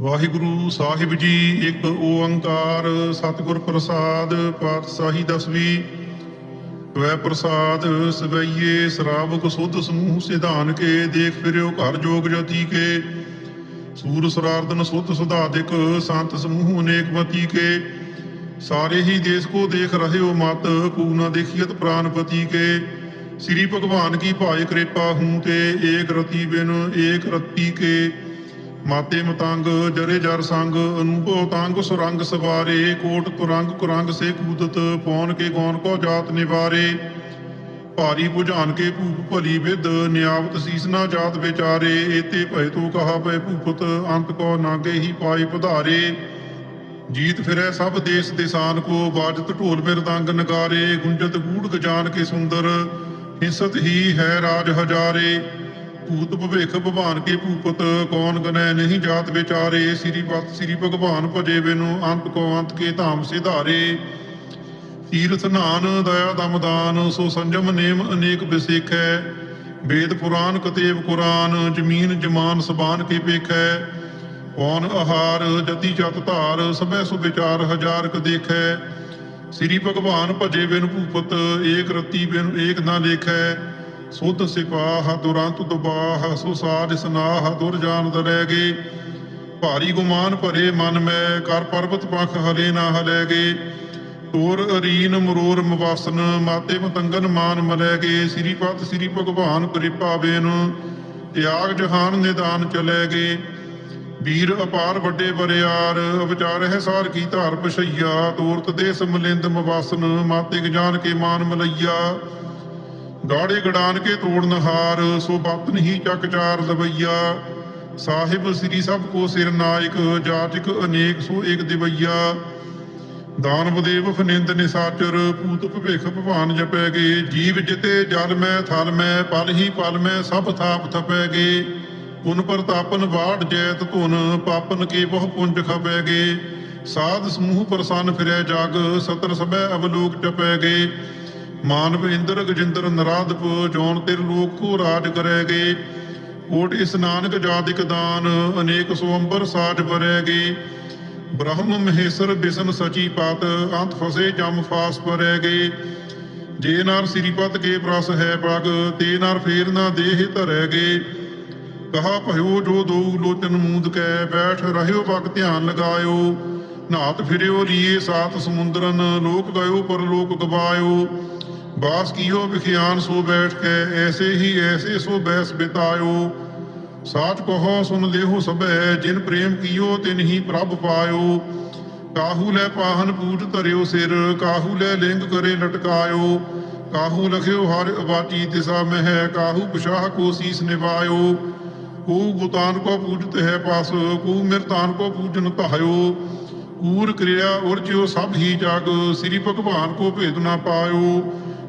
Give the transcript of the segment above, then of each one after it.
ਵਾਹਿਗੁਰੂ ਸਾਹਿਬ ਜੀ, ਇੱਕ ਓੰਕਾਰ ਸਤਿਗੁਰ ਪ੍ਰਸਾਦ ਪਾਤਸ਼ਾਹੀ ਦਸਵੀ। ਵੈ ਪ੍ਰਸਾਦ ਸਵਈਏ ਸ਼ਰਾਬਕ ਸੁਧ ਸਮੂਹ ਸਿਧਾਨ ਕੇ, ਦੇਖ ਫਿਰਿਓ ਘਰ ਜੋਗ ਜਤੀ ਕੇ। ਸੂਰ ਸਰਾਰਦਨ ਸੁਧ ਸੁਧਾਦਿਕ, ਸੰਤ ਸਮੂਹ ਅਨੇਕ ਮਤੀ ਕੇ। ਸਾਰੇ ਹੀ ਦੇਸ ਕੋ ਦੇਖ ਰਹੇ ਮਤ, ਕੂ ਨ ਦੇਖੀਤ ਪ੍ਰਾਨਪਤੀ ਕੇ। ਸ੍ਰੀ ਭਗਵਾਨ ਕੀ ਭਾਇ ਕਿਰਪਾ ਹੂੰ ਤੇ, ਏਕ ਰਤੀ ਬਿਨ, ਏਕ ਰਤੀ ਕੇ। ਮਾਤੇ ਮਤੰਗ ਜਰੇ ਜਰ ਸੰਗ ਅਨੂਭਵ ਤੰਗ, ਸੁਰੰਗ ਸਵਾਰੇ, ਕੋਟ ਤੁਰੰਗ ਕੁਰੰਗ ਸੇ ਕੂਦਤ ਪੌਣ ਕੇ ਗੌਨ ਕੋ ਜਾਤ ਨਿਵਾਰੇ। ਭਾਰੀ 부ਝਾਨ ਕੇ ਭੂਪ ਭਲੀ ਵਿਦ, ਨਿਆਵਤ ਸੀਸ ਨਾ ਜਾਤ ਵਿਚਾਰੇ। ਏਤੇ ਭੈ ਤੂੰ ਕਹਾ ਪੈ ਭੂਪਤ, ਅੰਤ ਕੋ ਨਾਗੇ ਹੀ ਪਾਈ ਪਧਾਰੇ। ਜੀਤ ਫਿਰੈ ਸਭ ਦੇਸ ਦੇਸਾਨ ਕੋ, ਬਾਜਤ ਢੋਲ ਮਿਰਦੰਗ ਨਗਾਰੇ। ਗੁੰਜਤ ਗੂੜ ਗਜਾਨ ਕੇ ਸੁੰਦਰ, ਹਿੰਸਤ ਹੀ ਹੈ ਰਾਜ ਹਜਾਰੇ। ਭੂਤ ਭਵੇਖ ਭਵਾਨ ਕੇ ਭੂਪਤ, ਕੌਣ ਗਨੈ ਨਹੀਂ ਜਾਤ ਵਿਚਾਰੇ? ਸ੍ਰੀ ਪਤ ਸ੍ਰੀ ਭਗਵਾਨ ਭਜੇ ਬਿਨੁ, ਅੰਤ ਕੋ ਅੰਤ ਕੇ ਧਾਮ ਸਿਧਾਰੇ। ਤੀਰਥ ਨਾਨ ਦਇਆ ਦਮਦਾਨ ਸੋ ਸੰਜਮ ਨੇਮ ਅਨੇਕ ਬਿਸੇਖੈ ਵੇਦ ਪੁਰਾਨ ਕਤੇਬ ਕੁਰਾਨ, ਜ਼ਮੀਨ ਜਮਾਨ ਸਬਾਨ ਕੇ ਪੇਖੈ। ਕੌਣ ਆਹਾਰ, ਜਤੀ ਜਤ ਧਾਰ, ਸਭੈ ਸੁ ਵਿਚਾਰ ਹਜ਼ਾਰ ਕ ਦੇਖੈ। ਸ੍ਰੀ ਭਗਵਾਨ ਭਜੇ ਬਿਨ ਭੂਪਤ, ਏਕ ਰਤੀ ਬਿਨ ਏਕ ਨਾ ਲੇਖੈ। ਸੁਧ ਸਿਪਾਹ ਦੁਰੰਤ ਦੁਬਾਹ ਸੋ ਸਾਜ ਸਨਾਹ ਦੁਰ ਜਾਨ ਦਰੈਗੇ। ਭਾਰੀ ਗੁਮਾਨ ਭਰੇ ਮਨ ਮੈਂ, ਕਰ ਪਰਬਤ ਪਖ ਹਲੇ ਨਾ ਹਲੈਗੇ। ਤੋਰ ਅਰੀਨ ਮਰੋਰ ਮਵਾਸਨ, ਮਾਤੇ ਮਤੰਗਨ ਮਾਨ ਮਲੈਗੇ। ਸ੍ਰੀ ਪਤ ਸ੍ਰੀ ਭਗਵਾਨ ਕਿਰਪਾ ਬੇਨ, ਤਿਆਗ ਜਹਾਨ ਨਿਦਾਨ ਚਲੈਗੇ। ਵੀਰ ਅਪਾਰ ਵੱਡੇ ਬਰਿਆਰ ਵਿਚਾਰ ਹੈ ਸਾਰ ਕੀ ਧਾਰ ਪਛਈਆ ਤੋਰਤ ਦੇ ਸਮਲਿੰਦ ਮਵਾਸਨ ਮਾਤੇ ਜਾਨ ਕੇ ਮਾਨ ਮਲਈਆ। ਗਾੜੇ ਗੜਾਨ ਕੇ ਤੋੜਨ ਹਾਰ ਸੋ ਬਤ ਨਹੀਂ ਚੱਕ ਚਾਰ ਲਵਈਆ। ਸਾਹਿਬ ਸ੍ਰੀ ਸਭ ਕੋ ਸਿਰ ਨਾਇਕ ਜਾਤਿਕ ਅਨੇਕ ਸੋ ਏਕ ਦਿਵਈਆ। ਦਾਨਵ ਦੇਵ ਫਨਿੰਦ ਨਿਸਾਚਰ ਪੂਤ ਭਵਿਖ ਭਵਾਨ ਜਪੈਗੇ ਜੀਵ ਜਿਤੇ ਜਲ ਮੈਂ, ਥਲ ਮੈਂ, ਪਲ ਹੀ ਪਲ ਮੈਂ, ਸਭ ਥਾਪ ਥਪੈਗੇ ਪੁਨ ਪ੍ਰਤਾਪਨ ਬਾੜ ਜੈਤ ਧੁਨ, ਪਾਪਨ ਕੇ ਬਹੁ ਪੁੰਜ ਖਪੈਗੇ ਸਾਧ ਸਮੂਹ ਪ੍ਰਸੰਨ ਫਿਰੈ ਜਗ, ਸਤਰ ਸਭੈ ਅਵਲੋਕ ਟਪੈਗੇ ਮਾਨਵ ਇੰਦਰ ਗਜਿੰਦਰ ਨਰਾਧਪ ਜੋਨ ਤਿਰ ਲੋਕ ਕੋ ਰਾਜ ਕਰੈਗੇ ਕੋਟ ਇਸ ਨਾਨਕ ਜਾਦਿਕ ਦਾਨ, ਅਨੇਕ ਸੋ ਅੰਬਰ ਸਾਜ ਬਰੈਗੇ ਬ੍ਰਹਮ ਮਹੇਸ਼ਰ ਬਿਸ਼ਨ ਸਚੀ ਪਤ, ਅੰਤ ਫਸੇ ਜਮ ਫਾਸ ਪਰੈਗੇ ਜੇ ਨਰ ਸ੍ਰੀਪਤ ਕੇ ਪ੍ਰਸ ਹੈ ਪਗ, ਤੇ ਨਾਰ ਫੇਰ ਨਾ ਦੇਹ ਧਰੈਗੇ ਕਹਾ ਭਇਓ ਜੋ ਦੋ ਲੋਚਨ ਮੂੰਦ ਕੈ, ਬੈਠ ਰਹਿਓ ਬਗ ਧਿਆਨ ਲਗਾਇਓ। ਨਾਤ ਫਿਰਿਓ ਲੀਏ ਸਾਤ ਸਮੁੰਦਰਨ, ਲੋਕ ਗਇਓ ਪਰ ਲੋਕ ਗਵਾਇਓ। ਬਾਸ ਕੀਓ ਵਿਖਿਆਨ ਸੋ ਬੈਠ ਕੇ, ਐਸੇ ਹੀ ਐਸੇ ਸੋ ਬੈਸ ਬਿਤਾਇਓ। ਸਾਚ ਕਹੋ, ਸੁਨ ਦੇਹੋ ਸਭੈ, ਜਿਨ ਪ੍ਰੇਮ ਕੀਓ, ਤਿਨ ਹੀ ਪ੍ਰਭ ਪਾਇਓ। ਕਾਹੂ ਲੈ ਪਾਹਨ ਪੂਜ ਧਰਿਓ ਸਿਰ, ਕਾਹੂ ਲੈ ਲਿੰਗ ਕਰੇ ਲਟਕਾਇਓ। ਕਾਹੂ ਲਖਿਓ ਹਰ ਅਵਾਚੀ ਦਿਸਾ ਮਹਿ, ਕਾਹੂ ਪਸ਼ਾਹ ਕੋ ਸੀਸ ਨਿਵਾਇਓ ਕੂ ਗੁਤਾਨ ਕੋ ਪੂਜਤ ਹੈ ਪਾਸ, ਕੂ ਮਿਰਤਾਨ ਕੋ ਪੂਜਨ ਧਾਇਓ। ਕੂਰ ਕਿਰਿਆ ਉਰਜਿਓ ਸਭ ਹੀ ਜਗ, ਸ੍ਰੀ ਭਗਵਾਨ ਕੋ ਭੇਦ ਨਾ ਪਾਇਓ।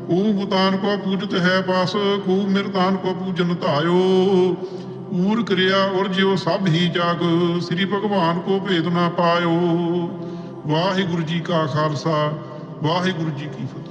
ਕੂ ਗੁਤਾਨ ਕੋ ਪੂਜਤ ਹੈ ਪਾਸ ਕੂ ਮਿਰਤਾਨ ਕੋ ਪੂਜਨ ਧਾਇਓ। ਕੂਰ ਕਿਰਿਆ ਉਰਜਿਓ ਸਭ ਹੀ ਜਾਗ, ਸ੍ਰੀ ਭਗਵਾਨ ਕੋ ਭੇਦ ਨਾ ਪਾਇਓ। ਵਾਹਿਗੁਰੂ ਜੀ ਕਾ ਖਾਲਸਾ, ਵਾਹਿਗੁਰੂ ਜੀ ਕੀ ਫਤਿਹ।